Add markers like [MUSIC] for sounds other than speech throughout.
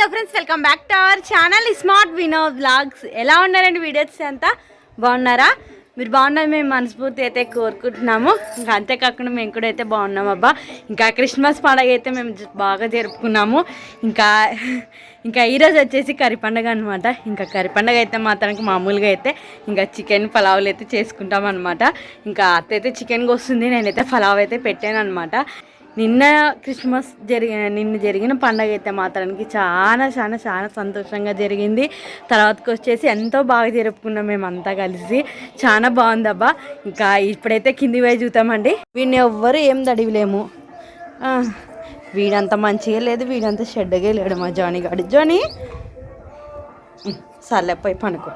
Hello friends welcome back to our channel smart Vino vlogs ఎలా ఉన్నారండి videos అంతా? బాగున్నారా? మీరు బాగున్నారు మేము మనస్ఫూర్తి అయితే కోరుకుంటున్నాము. ఇంకా అంతేకాకుండా మేము కూడా అయితే బాగున్నాం అబ్బా. ఇంకా క్రిస్మస్ పండగ అయితే మేము బాగా జరుపుకున్నాము. ఇంకా ఇంకా ఈరోజు వచ్చేసి కర్రీ పండగ అనమాట ఇంకా కర్రీ పండగ అయితే మాత్రానికి మామూలుగా అయితే ఇంకా చికెన్ పలావులు అయితే చేసుకుంటాం అనమాట ఇంకా అత్త అయితే చికెన్ వస్తుంది నేనైతే పలావ్ అయితే పెట్టాను అనమాట నిన్న క్రిస్మస్ జరిగిన నిన్న జరిగిన పండగ అయితే మాత్రానికి చాలా చాలా చాలా సంతోషంగా జరిగింది. తర్వాతకి వచ్చేసి ఎంతో బాగా జరుపుకున్నాం మేమంతా కలిసి. చాలా బాగుందబ్బా. ఇంకా ఇప్పుడైతే కింది పోయి చూద్దామండి. వీడిని ఎవ్వరు ఏం దడివిలేము ఆ, వీడంత మంచిగా లేదు వీడంత షెడ్డగా లేడు మా జానీ గాడు. జానీ సర్లే పోయి పనుకో.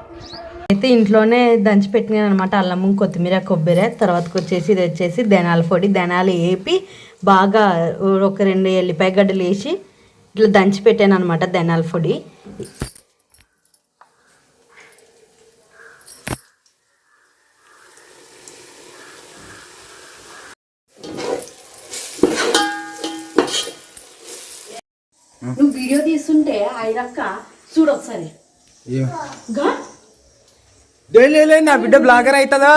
అయితే ఇంట్లోనే దంచి పెట్టినాను అనమాట అల్లము కొత్తిమీర కొబ్బరి. తర్వాతకి వచ్చేసి ఇది వచ్చేసి ధనాల పొడి ధనాలు వేపి బాగా ఒక రెండు ఎల్లిపాయ గడ్డలు వేసి ఇట్లా దంచి పెట్టాను అనమాట ధనాల పొడి. నువ్వు వీడియో తీస్తుంటే ఐరక్క చూడు ఒకసారి. గా? లే నా బిడ్డ బ్లాగర్ అవుతుందా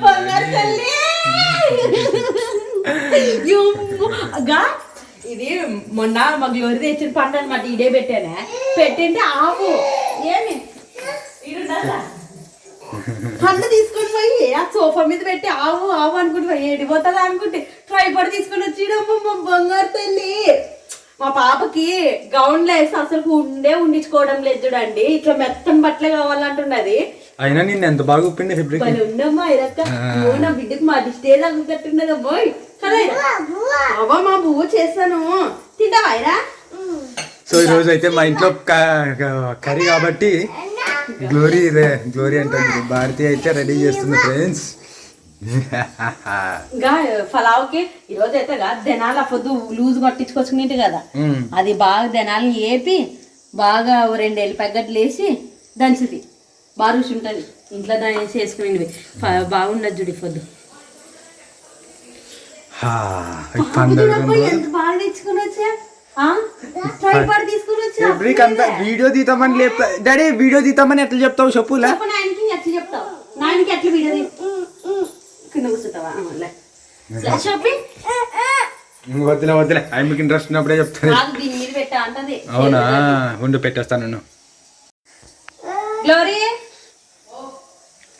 బంగారు ఇది మొన్న మా గ్లోరీ తెచ్చిన పంట అనమాట ఇడే పెట్టానే? పెట్టింటే ఆవు ఏమి? పండు తీసుకొని పోయి ఆ సోఫా మీద పెట్టి ఆవు ఆవు అనుకుంటే పోయి ఎడిపోతుందా అనుకుంటే పడి తీసుకొని వచ్చి బంగారు తల్లి. మా పాపకి గౌన్లు వేసి అసలు ఉండే ఉండించుకోవడం లేదు చూడండి. ఇట్లా మెత్తని బట్టలే కావాలంటున్నది. అయినా నిన్ను ఎంత బాగా ఉప్పిండి ఫిబ్రిక్ ఇరక్క. నువ్వు నా బిడ్డకి మా స్టేజ్ అనుకుంటున్నది అమ్మాయి కదా? అవ్వ మా బువ్వ చేస్తాను. తింటావా ఇరా సో ఈ రోజు అయితే మా ఇంట్లో కర్రీ కాబట్టి గ్లోరీ ఇదే. గ్లోరీ అంటే భారతి అయితే రెడీ చేస్తుంది ఫ్రెండ్స్. ఇంకా ఫలావ్కి ఈరోజు అయితే కదా దెనాలు పొద్దు లూజ్ కొట్టించుకొచ్చుకునేది కదా. అది బాగా దెనాలను ఏపి బాగా రెండు ఎల్లిపాయగడ్డలు వేసి దంచుది. బాగా రుచి ఉంటుంది. ఇంట్లో దాని చేసుకునేవి బాగున్నది చూడి పొద్దు ఎంత బాగా తెచ్చుకుని వచ్చా? అంతా వీడియో తీద్దామని లేపుతా డాడీ వీడియో తీద్దామని ఎట్లా చెప్తావు? చెప్పులా చెప్తావు? వీడియో కింద కూర్చుంటావా షాపింగ్ వద్దులే వద్దులే. ఆయనకి ఇంట్రెస్ట్ ఉన్నప్పుడే చెప్తాను కాదు దీని మీద పెట్టా అంటది. అవునా? ఉండు పెట్టేస్తాను నేను. గ్లోరీ?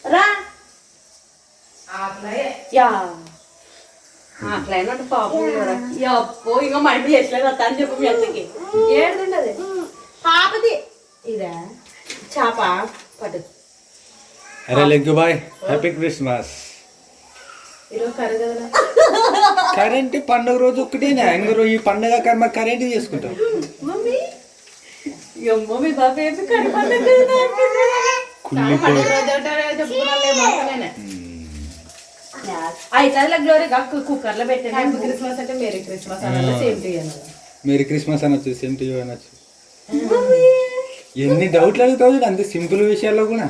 రా. యా. ఆకలైనట్టు పాపం కూడా. అప్పో ఇంకా మా ఇంటి చేసలేదు అని చెప్పు మీ అత్తకి. ఏడుండదు పాపది. ఇదా? చేప పట్టు. అరే లెగ్గు బాయ్. హ్యాపీ క్రిస్మస్ కరెంట్ పండుగ రోజు ఒక్కటేనా? ఇంక రోజు ఈ పండుగ కర్మ కరెంట్ చేసుకుంటాం క్రిస్మస్ అంటే మేరీ క్రిస్మస్ అన్న సేమ్ టు మీరు క్రిస్మస్ అనొచ్చు సేమ్ టు అనొచ్చు. ఎన్ని డౌట్లు అడుగుతావు అంత సింపుల్ విషయాల్లో కూడా.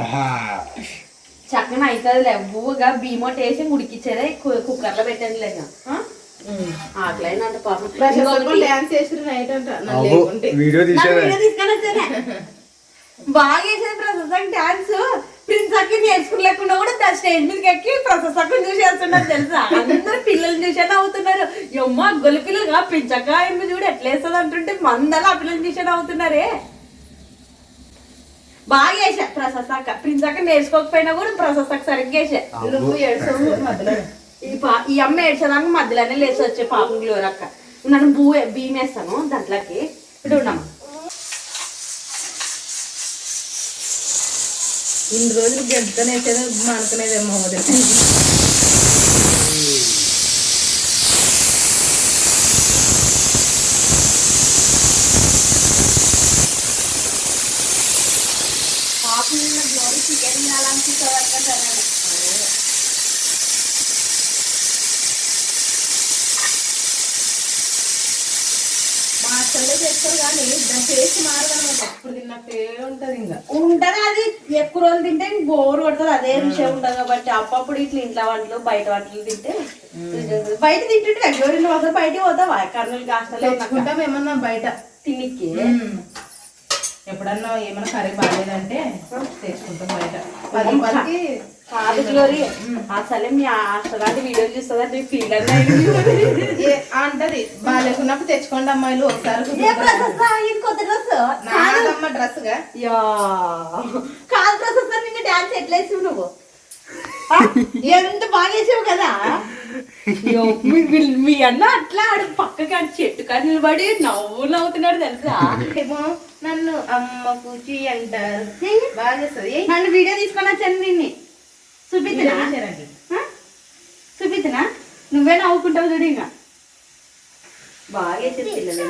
ఆహా. చక్కన అవుతుంది బువ్వగా బియ్యం వేసి ఉడికిచ్చేదే కుక్కర్లో పెట్టండి లేదా ఆకలైన అంటే పాపం ఇంకొకటి- అబ్బో, వీడియో. బాగా వేసేది డాన్స్ ప్రిన్స్ అక్క కూడా దా స్టేజ్ మీదకి ఎక్కి చూసేస్తున్నారు తెలుసా అందరు పిల్లలు చూసే నవ్వుతున్నారు ఎమ్మ గొల్లి పిల్లలుగా పించక్క ఏమి చూడు ఎట్లా వేస్తుంది అంటుంటే మందలు ఆ పిల్లలు చూసే నవ్వుతున్నారే బాగా వేసా ప్రశస్త అక్క. ప్రిన్స్ అక్క నేర్చుకోకపోయినా కూడా ప్రశస్త అక్క సరిగ్గా వేసా నువ్వు ఏడ్చావు మధ్యలో. ఈ పా ఈ అమ్మ ఏడ్చేదాకా మధ్యలోనే లేచి వచ్చే పాపం గ్లోర్ అక్క. నన్ను బియ్యం వేస్తాను దాంట్లోకి. ఇప్పుడు ఉన్నామా ఇన్ని రోజులు గెంటుకొని వేసేది అనుకునేదేమో వదిలి పాపం నిన్న గ్లోరీ తినాలనుకుంటారు మా చెల్లె చేస్తారు కానీ దాని టేస్ట్ మారదనమాట ఎప్పుడు తిన్నట్టే ఉంటది ఇంకా ఉంటది అది. ఎక్కువ రోజులు తింటే బోర్ కొడుతుంది. అదే విషయం ఉండదు కాబట్టి అప్పుడప్పుడు ఇట్లా ఇంట్లో వంటలు బయట వంటలు తింటే బయట తింటుంటే గోరిన అసలు బయటికి పోతావా? కర్నూలు కాస్టలో ఏమన్నా బయట తినికి. ఎప్పుడన్నా ఏమన్నా కర్రీ బాగాలేదంటే తెచ్చుకుంటాం బయట. పది రూపాయలకి కాదు గ్లోరీ అసలే మీ అసలు వీడియోలు చూస్తుందంటే ఫీల్ ఏ అంటది బాగాలేకున్నప్పుడు తెచ్చుకోండి అమ్మాయిలు ఒకసారి కొత్త డ్రెస్. నాదమ్మ డ్రెస్గా యా. కాదు ప్రస్తుతం ఇంకా డాన్స్ ఎట్లా వేసావు నువ్వు? ఎంత బాగా వేసావు కదా? మీ- అన్న అట్లా ఆడు పక్కకి ఆడు చెట్టు కానీ నిలబడి నవ్వు నవ్వుతున్నాడు తెలుసా? ఏమో నన్ను అమ్మ కూచి అంటారు. బాగా చేస్తుంది. నన్ను వీడియో తీసుకొని వచ్చాను నిన్ను. చేశారండి. ఆ? చూపిద్దునా నువ్వే నవ్వుకుంటావు చూడు ఇంకా. బాగా పిల్లలు.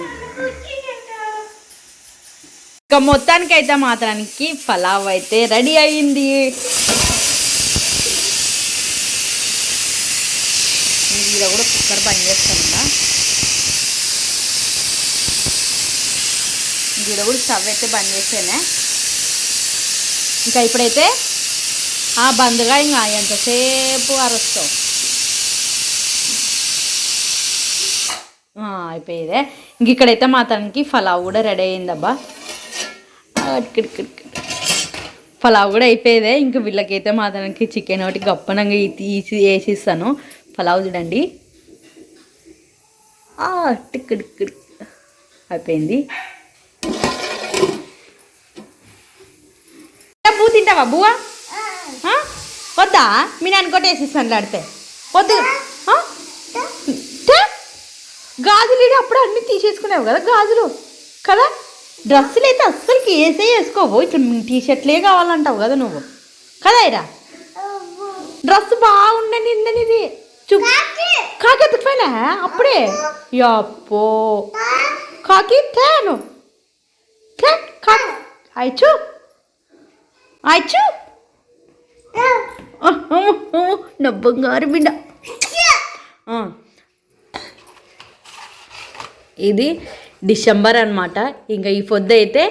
ఇక మొత్తానికి అయితే మాత్రానికి పలావ్ అయితే రెడీ అయ్యింది ఇది కూడా కుక్కర్ బంద్ చేస్తాను గీడ కూడా స్టవ్ అయితే బంద్ చేసానే. ఇంకా ఇప్పుడైతే ఆ బంద్గా ఇంకా ఎంతసేపు అరుస్తావు? అయిపోయేదే. ఇంక ఇక్కడైతే మా తనకి ఫలావ్ కూడా రెడీ అయిందబ్బా ఫలావ్ పలావ్ కూడా అయిపోయేదే. ఇంక వీళ్ళకైతే మాత్రానికి చికెన్ ఒకటి గప్పనంగా తీసి వేసిస్తాను. పలావ్ చూడండి టిక్కడిక్కడి అయిపోయింది. బూ తింటావా బువ్వా ఆ? వద్దా? మీ నాన్న కొట్టేసిస్తాను ఆడితే. వద్దు? గాజులు అప్పుడు అన్ని తీసేసుకున్నావు కదా గాజులు. కదా? డ్రెస్సులు అయితే అస్సలకి వేసే వేసుకోవు. ఇట్లా టీ షర్ట్లే కావాలంటావు కదా నువ్వు. కదా ఇరా? డ్రెస్ బాగుండని చూ కాకి ఎత్తుకుపోయినా అప్పుడే యప్పో కాకి తేను తే కాకి అయిచు అయిచు నా బంగారు బిడ్డ. ఇది డిసెంబర్ అన్నమాట ఇంకా ఈ పొద్దు అయితే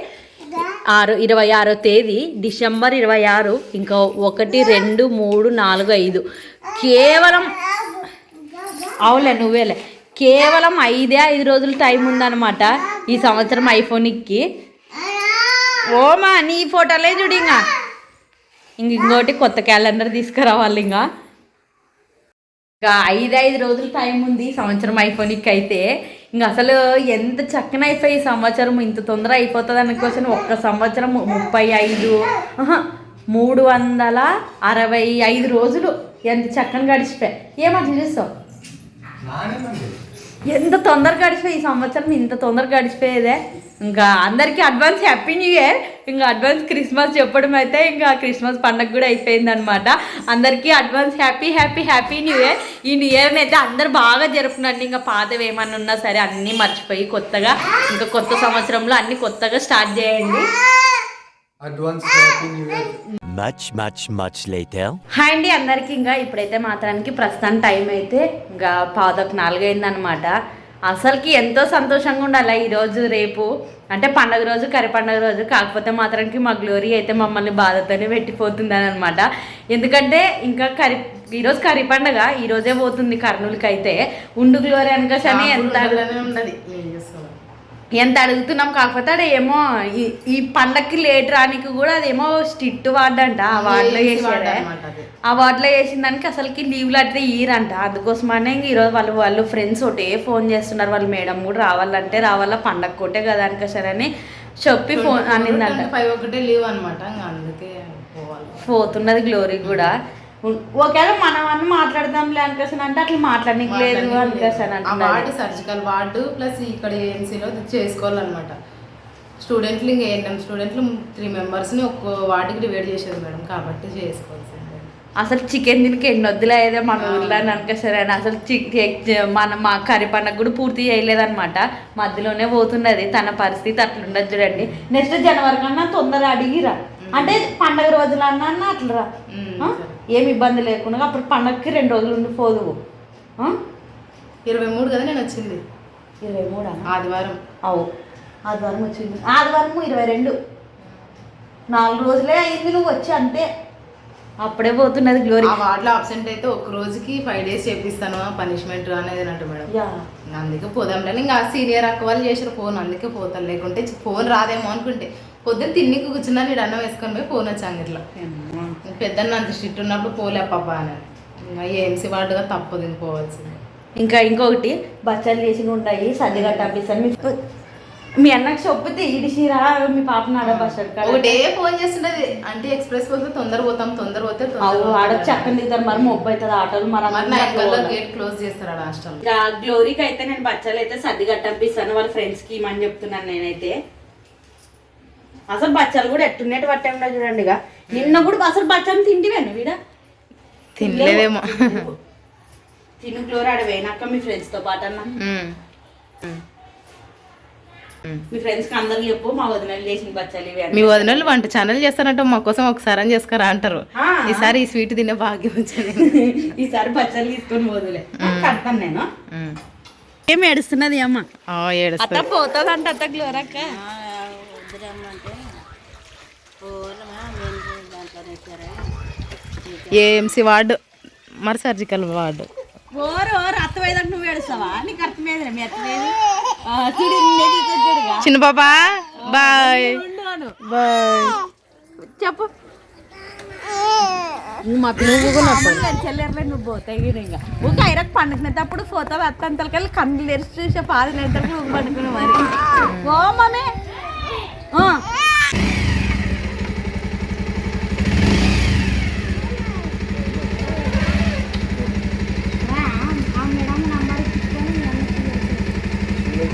ఆరు ఇరవై ఆరో తేదీ డిసెంబర్ ఇరవై ఆరు ఇంకా ఒకటి రెండు మూడు నాలుగు ఐదు కేవలం అవులే నువ్వేలే. కేవలం ఐదే ఐదు రోజులు టైం ఉందన్నమాట ఈ సంవత్సరం ఐఫోన్కి. ఓమా నీ ఫోటోలే చూడు ఇంకా ఇంక ఇంకోటి కొత్త క్యాలెండర్ తీసుకురావాలి ఇంకా ఇంకా ఐదు ఐదు రోజులు టైం ఉంది ఈ సంవత్సరం ఐఫోన్కి అయితే. ఇంక అసలు ఎంత చక్కన అయిపోయి ఈ సంవత్సరం ఇంత తొందర అయిపోతుంది అనుకోసం ఒక్క సంవత్సరం ముప్పై ఐదు మూడు వందల అరవై ఐదు రోజులు ఎంత చక్కని గడిచిపోయాయి. ఏమట్లా చూస్తావు ఎంత తొందరగా గడిచిపోయి ఈ సంవత్సరం ఇంత తొందరగా గడిచిపోయేదే. ఇంకా అందరికీ అడ్వాన్స్ హ్యాపీ న్యూ ఇయర్ ఇంకా అడ్వాన్స్ క్రిస్మస్ చెప్పడం అయితే ఇంకా క్రిస్మస్ పండగ కూడా అయిపోయింది అనమాట అందరికీ advance happy happy happy new year ఈ న్యూ ఇయర్ని అయితే అందరు బాగా జరుపుకున్నారండి. ఇంకా పాతవి ఏమన్నా ఉన్నా సరే అన్నీ మర్చిపోయి కొత్తగా ఇంకా కొత్త సంవత్సరంలో అన్నీ కొత్తగా స్టార్ట్ చేయండి. Advance happy new year Much, much, much later. Hi అండి అందరికీ ఇంకా ఇప్పుడైతే మాత్రానికి ప్రస్తుతం టైం అయితే ఇంకా పాదొక నాలుగైందనమాట అసలుకి ఎంతో సంతోషంగా ఉండాలి ఈరోజు రేపు? అంటే పండగ రోజు కరి పండగ రోజు కాకపోతే మాత్రానికి మా గ్లోరీ అయితే మమ్మల్ని బాధతోనే పెట్టిపోతుందని అనమాట ఎందుకంటే ఇంకా కరి ఈరోజు కరి పండగ ఈరోజే పోతుంది కర్నూలుకి అయితే ఉండు గ్లోరీ అనుకోసని ఎంత ఉండదు ఎంత అడుగుతున్నాం కాకపోతే ఆడ ఏమో ఈ ఈ పండక్కి లేట్ రానికి కూడా అదేమో స్ట్రిక్ట్ వార్డ్ అంట ఆ వార్డులో అన్నమాట అది. ఆ వార్డులో వేసిన దానికి అసలుకి లీవ్లు అట్లా ఇయ్యరంట. అందుకోసమనే ఇంక ఈరోజు వాళ్ళు వాళ్ళు ఫ్రెండ్స్ ఒకటే ఫోన్ చేస్తున్నారు. వాళ్ళు మేడం కూడా రావాలంటే రావాలా పండగ కొట్టే కదా అనుకోసారని చెప్పి ఫోన్ అనిందంట. ఫైవ్ ఒకటే లీవ్ అనమాట అందుకే పోవాలి. పోతున్నది గ్లోరీ కూడా. ఒకవేళ మనం అన్న మాట్లాడదాంలే అనుకోసాను అంటే అట్లా మాట్లాడనికి లేదు ఆ అంటున్నారు వార్డు సర్జికల్ వార్డు ప్లస్ ఇక్కడ ఏఎన్సీలో చేసుకోవాలన్నమాట. స్టూడెంట్లు ఇంకా ఏఎన్ఎం స్టూడెంట్లు త్రీ మెంబర్స్ని ఒక్కో వార్డుకి డివైడ్ చేసేది మేడం కాబట్టి చేసుకోవాల్సిందే. అసలు చికెన్ దీనికి ఎన్ని వద్దులు అయ్యేదే మన ఊర్లో అని అనుకోసారని అసలు మన మా కర్రీ పండగ కూడా పూర్తి చేయలేదన్నమాట. మధ్యలోనే పోతున్నది తన పరిస్థితి అట్లుండదు చూడండి. నెక్స్ట్ జనవరి కన్నా తొందర అడిగిరా. అంటే పండగ రోజులు అన్నా అన్న అట్లరా? ఏమి ఇబ్బంది లేకుండా అప్పుడు పండగకి రెండు రోజులు ఉండిపోదు? ఇరవై మూడు కదా నేను వచ్చింది. ఇరవై మూడు? ఆదివారం. అవు. ఆదివారం వచ్చింది. ఆదివారం ఇరవై రెండు. నాలుగు రోజులే అయింది నువ్వు వచ్చి అంతే. అప్పుడే పోతున్నది గ్లోరీ ఆ వార్డులో అబ్సెంట్ అయితే ఒక రోజుకి ఫైవ్ డేస్ చేపిస్తాను. పనిష్మెంట్ అనేది అన్నట్టు మేడం. అందుకే పోదాంలే. ఇంకా సీనియర్ అక్క వాళ్ళు చేసిన ఫోన్. అందుకే పోతాను. లేకుంటే ఫోన్ రాదేమో అనుకుంటే పొద్దున్న తిన్నికి కూర్చున్నా నేను అన్నం వేసుకొని పోయి ఫోన్ వచ్చాను ఇట్లా. పెద్దన్న అంత స్ట్రిక్ట్ ఉన్నప్పుడు పోలే పాప అని. ఇంకా ఏఎంసీ వార్డుగా తప్పదు ఇంక పోవాల్సింది. ఇంకా ఇంకొకటి బచ్చాలు చేసి ఉంటాయి సర్దిగా టప్పిస్తాను మీ మీ అన్నకి చెప్పితే ఇడిసిరా మీ పాప నాడ బస్ ఒకటే ఫోన్ చేస్తుంటది. అంటే ఎక్స్ప్రెస్ పోతే తొందర పోతాం తొందర పోతే తొందర ఆడ పోతాం. చక్కని దిగుతారు మరి మొబ్బు అవుతుంది ఆటోలు మరి పోవాలి. గేట్ క్లోజ్ చేస్తారు హాస్టల్ ఇంకా గ్లోరీకి అయితే నేను బచ్చాలు అయితే సర్ది కట్టంపిస్తాను వాళ్ళ ఫ్రెండ్స్కి ఇమని చెప్తున్నాను నేనైతే. అసలు బచ్చాలు కూడా ఎట్టున్నట్టు పట్టాము చూడండి ఇక నిన్న కూడా అసలు బచ్చాలు తింటివేను వీడ? తినలేదేమో. తిను గ్లోరీ ఆడ పోయినాక మీ ఫ్రెండ్స్తో పాటు అన్న. మీ ఫ్రెండ్స్కి అందరికి చెప్పు మా వదినలు చేసిన బచ్చాలు. మీ వదినలు వంట ఛానల్ చేస్తారంటే మా కోసం ఒకసారి అని చేసుకురా అంటారు. ఈసారి ఈ స్వీట్ తినే భాగ్యం వచ్చింది [LAUGHS] ఈసారి బచ్చాలు తీసుకొని వదిలే కడతాను నేను ఏం ఏడుస్తున్నది అమ్మ? పోతుంది అంటే అత్త గ్లోరక్క ఏఎంసీ వార్డు మరి సర్జికల్ వార్డు. ఓరు ఓరు అత్తమైందంటే నువ్వు ఏడుస్తావా? నీకు అర్థమైంది మీ చిన్న పాపా బాయ్. బాయ్. చెప్పు. చెల్లెర్లే నువ్వు పోతాయి ఇంకా. ఊక ఐరక్ పండుకునేటప్పుడు పోతావు అత్తంతలకెళ్ళి కళ్ళు తెరిచి చూసే పాది లేదంటే నువ్వు పండుకునే మరి ఓ మమ్మీ.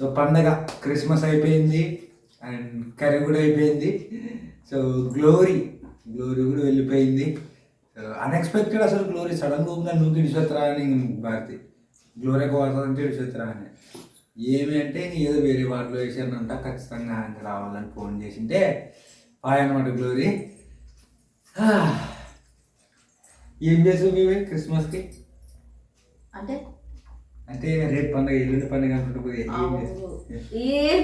సో పండగ క్రిస్మస్ అయిపోయింది అండ్ కర్రీ కూడా అయిపోయింది. సో గ్లోరీ గ్లోరీ కూడా వెళ్ళిపోయింది. సో అన్ఎక్స్పెక్టెడ్ అసలు గ్లోరీ సడన్గా ఉందా నువ్వు ఇడిసొత్తరా అని భారతి. గ్లోరీ పోతుందంటే ఇడిసొత్తరా అని. ఏమి అంటే నీ ఏదో వేరే వాటిలో వేసానంట ఖచ్చితంగా ఇంకా రావాలని ఫోన్ చేసింటే హాయ్ అనమాట గ్లోరీ. ఏం చేసావు మేము క్రిస్మస్కి? అంటే అంటే రేపు పండుగ ఎల్లుండి పండుగ అనుకుంటూ పోయి ఏం? ఏం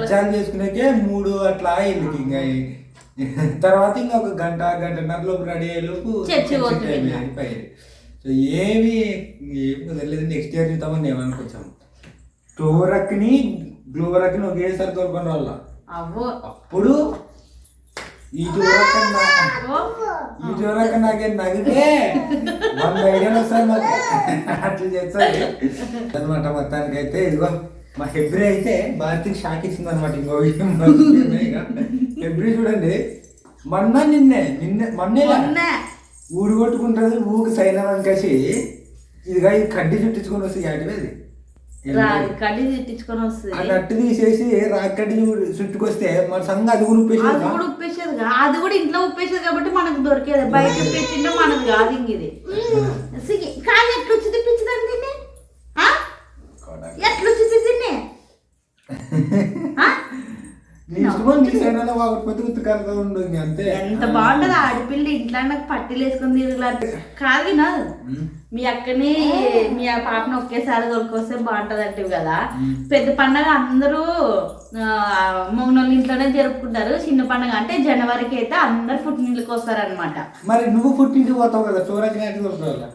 బచ్చాలు చేసుకునేకే మూడు అట్లా అయింది ఇంకా తర్వాత ఇంకా ఒక గంట గంటన్నర లోపు రెడీ అయ్యే లోపు సో ఏమి ఏమి కుదరలేదు నెక్స్ట్ ఇయర్ చూద్దామని ఏమనుకొచ్చాము టోరక్ని గ్లోరక్ని ఒకేసారి తోలుకొని వాళ్ళ అప్పుడు ఈ టోరక్ నాకేం నగితే? వంద ఐడియాలు వస్తాయి మాకు. అట్లా చేస్తుంది అనమాట మొత్తానికి అయితే ఇదిగో మా ఫిబ్రి అయితే భారతికి షాక్ ఇచ్చింది అనమాట ఇంకో ఫిబ్రి చూడండి మొన్న నిన్నే నిన్నే మొన్నే ఊడు కొట్టుకుంటుంది ఊకి సైన్ అనికేసి ఇదిగా ఇది కడ్డీ చుట్టించుకొని వస్తుంది యాటివేది కళ్ళు తిట్టించుకొని వస్తుంది. ఆ నట్టు తీసేసి రాకడ్డి చుట్టుకొస్తే మన సంఘ అది కూడా అది ఉప్పేసి కూడా ఉప్పేసేది కాదు. అది కూడా ఇంట్లో ఉప్పేసేది కాబట్టి మనకు దొరికేది. బయట ఉప్పేసిండే మనకు కాదు ఇంక ఇది. సిగి- కానీ ఎట్లా వచ్చి తిప్పించదండి? ఎట్లా వచ్చి తిన్ని [LAUGHS] నీ ఇష్టం నీ సైన్ అలా వాగకపోతే ఉత్తకాలతో ఉండు ఇంక అంతే. ఎంత బాగుంటది ఆడపిల్ల ఇంట్లో నాకు పట్టీలు వేసుకుని తిరగలాడు కాదు వినోద్. మీ అక్కని మీ ఆ పాపను ఒకేసారి దొరికొస్తే బాగుంటది అంటివి కదా. పెద్ద పండగ అందరూ మొగనోళ్ళ ఇంట్లోనే జరుపుకుంటారు. చిన్న పండగ అంటే జనవరికి అయితే అందరు పుట్టినీళ్ళకి వస్తారనమాట మరి నువ్వు పుట్టింటికి పోతావు కదా తోలుకోవాలి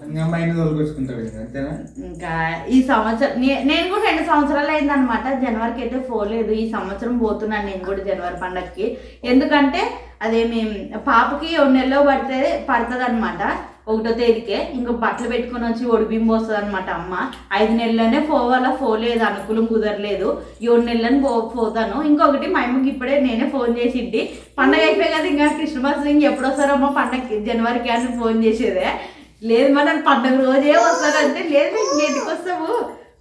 ఇంకా ఈ సంవత్సరం నేను కూడా రెండు సంవత్సరాలు అయిందనమాట జనవరికి అయితే పోలేదు ఈ సంవత్సరం పోతున్నాను నేను కూడా జనవరి పండగకి ఎందుకంటే అదేమి పాపకి నెలలో పడితే పడుతుంది అనమాట ఒకటో తేదీకే ఇంకో బట్టలు పెట్టుకొని వచ్చి ఒడిబింబ వస్తుంది అనమాట అమ్మ. ఐదు నెలలనే పోవాలా? పోలేదు అనుకూలం కుదరలేదు. ఏడు నెలలని పో పోతాను. ఇంకొకటి మా అమ్మకి ఇప్పుడే నేనే ఫోన్ చేసింది పండగ అయిపోయి కదా ఇంకా క్రిస్మస్ ఇంక ఎప్పుడొస్తారమ్మా పండగకి జనవరికి అని ఫోన్ చేసేదే. లేదు మరి పండగ రోజే వస్తారంటే లేదు మేము ఇంటికి వస్తాము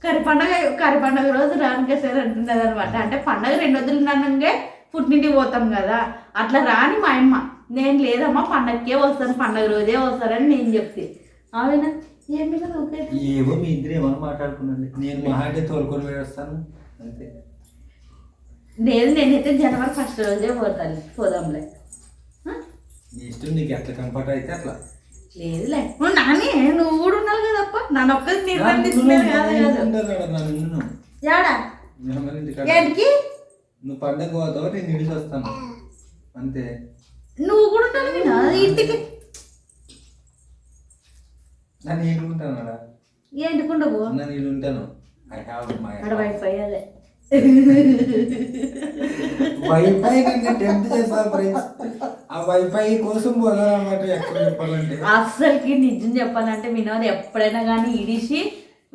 కరి పండగ కరి పండగ రోజు రానికే సార్ అంటున్నది అనమాట అంటే పండగ రెండు వద్దులు ఉన్నానంగే పుట్టింటికి పోతాం కదా. అట్లా రాని మా అమ్మ. నేను లేదమ్మా పండగకే వస్తాను పండగ రోజే వస్తారని నేను చెప్తే. అవునా ఏమి ఏవో మీ ఇద్దరు ఏమో మాట్లాడుకున్నాండి నేను మా అంటే తోలుకొని వేస్తాను అంతే. లేదు నేనైతే జనవరి ఫస్ట్ రోజే పోతాను. పోదాంలే? నీ ఇష్టం నీకు ఎట్లా కంఫర్ట్ అయితే అట్లా. లేదులే. నువ్వు నాని నువ్వు కూడా ఉన్నావు కదప్ప. నన్ను ఒక్కది నిర్బంధించలేదు కాదు యాడా? నువ్వు పండగ పోతావు? నేను ఇడిచి వస్తాను. అంతే. నువ్వు కూడా ఉంటావు వినా ఇంటికి. నన్ను నేను ఉంటాను అక్కడ ఏంటికుండవు నన్ను నేను ఉంటాను. ఐ హావ్ మై అక్కడ వైఫై అదే. వైఫై కంటే టెంప్ట్ చేస్తాను ఫ్రెండ్స్ ఆ వైఫై కోసం పోదాం అన్నమాట ఎక్కడ చెప్పాలంటే. అస్సలకి నిజం చెప్పాలంటే వినోద్ ఎప్పుడైనా కానీ ఇడిసి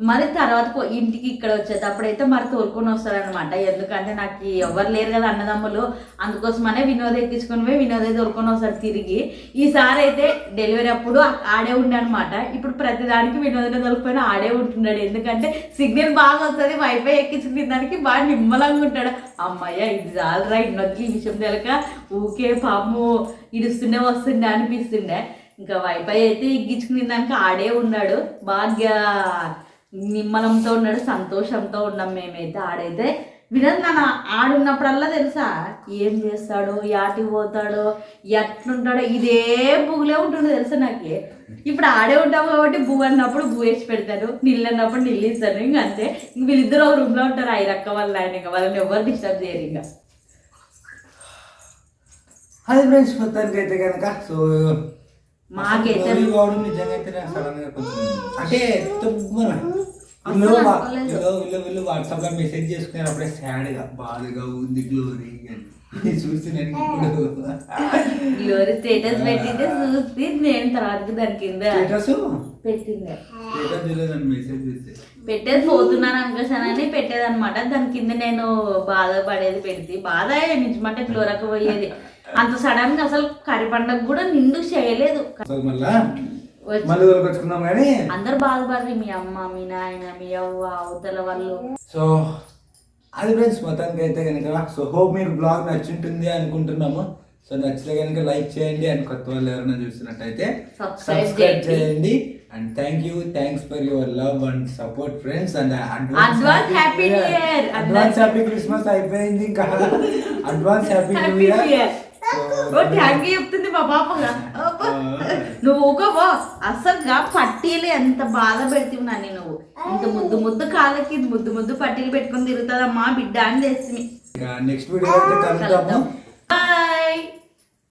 మరి తర్వాత పో- ఇంటికి ఇక్కడ వచ్చేటప్పుడైతే మరి తోలుకొని వస్తారనమాట ఎందుకంటే నాకు ఎవరు లేరు కదా అన్నదమ్ములు. అందుకోసమనే వినోద్ ఎక్కించుకుని పోయి వినోదే తోలుకొని వస్తారు తిరిగి. ఈసారి అయితే డెలివరీ అప్పుడు ఆడే ఉండే అనమాట ఇప్పుడు ప్రతిదానికి వినోదనే తోలుకొని ఆడే ఉంటున్నాడు. ఎందుకంటే సిగ్నల్ బాగా వస్తుంది వైఫై ఎక్కించుకునే దానికి బాగా నిమ్మలంగా ఉంటాడు. అమ్మయ్య ఇది చాలరా ఇన్నొద్దు ఈ విషయం తెలక? ఊకే పాము ఇడుస్తుండే వస్తుండే అనిపిస్తుండే. ఇంకా వైఫై అయితే ఎక్కించుకునే దానికి ఆడే ఉన్నాడు. బాగా నిమ్మలంతో ఉన్నాడు సంతోషంతో ఉన్నాం మేమైతే ఆడైతే. వినోద్ నాన్న ఆడున్నప్పుడల్లా తెలుసా? ఏం చేస్తాడో యాటికి పోతాడో ఎట్లుంటాడో ఇదే బుగులే ఉంటుండే తెలుసా నాకు. ఇప్పుడు ఆడే ఉంటాం కాబట్టి బూ అన్నప్పుడు బూ వేసి పెడతాను నీళ్ళు అన్నప్పుడు నీళ్ళు ఇస్తాను ఇంక అంతే. ఇంక వీళ్ళిద్దరు ఒక రూమ్లో ఉంటారు ఐదు రక్క వాళ్ళు ఆయన ఇంకా వాళ్ళని ఎవరు డిస్టర్బ్ చేయరు ఇంకా. అది ఫ్రెండ్స్ మొత్తానికి అయితే కనుక సో మాకైతే- నిజంగా అయితే అంటే తుమ్మన. వీళ్ళు అస్సలు వా- అనుకోలేదు. వీళ్ళు వీళ్ళు వీళ్ళు వాట్సాప్లో మెసేజ్ చేసుకున్నారు. అప్పుడే సాడ్గా. బాధగా ఉంది గ్లోరీ అని. చూసి నేను ఇప్పుడు గ్లోరీ స్టేటస్ పెట్టింటే చూసి నేను తర్వాత దాని కింద స్టేటస్ పెట్టిందే. స్టేటస్ చూడలేదని మెసేజ్ చేస్తే. పెట్టేది పోతున్నాను అనుకోసానని పెట్టేది అనమాట దాని కింద నేను బాధపడేది పెడితే బాధ నిజమంటే క్లోరక పోయేది. అంత సడన్గా అసలు కరి పండగ కూడా నిండు చేయలేదు. మళ్ళా మళ్ళీ వచ్చుకుందాం కానీ అందరు బాధపడరు మీ అమ్మ మీ నాయన మీ అవ్వ అవతల వాళ్ళు సో అది ఫ్రెండ్స్ మొత్తానికి అయితే కనుక సో హోప్ మీకు బ్లాగ్ నచ్చుంటుంది అనుకుంటున్నాము సో నచ్చితే కనుక లైక్ చేయండి అండ్ కొత్త వాళ్ళు ఎవరైనా చూసినట్టయితే సబ్స్క్రైబ్ చేయండి. And thank you thanks for your love and support friends and Happy New Year. Advance happy Christmas అయిపోయింది ఇంకా అడ్వాన్స్ హ్యాపీ న్యూ. ఇయర్ ఓ థ్యాంక్ యూ చెప్తుంది మా పాపగా. నువ్వు ఊకవో అసలుగా పట్టీలు ఎంత బాధ పెడుతుంది నన్ను నువ్వు. ఇంత ముద్దు ముద్దు కాళ్ళకి ముద్దు ముద్దు పట్టీలు పెట్టుకొని తిరుగుతుందమ్మా బిడ్డ అని తెస్తుంది నెక్స్ట్ వీడియో కలుద్దాం.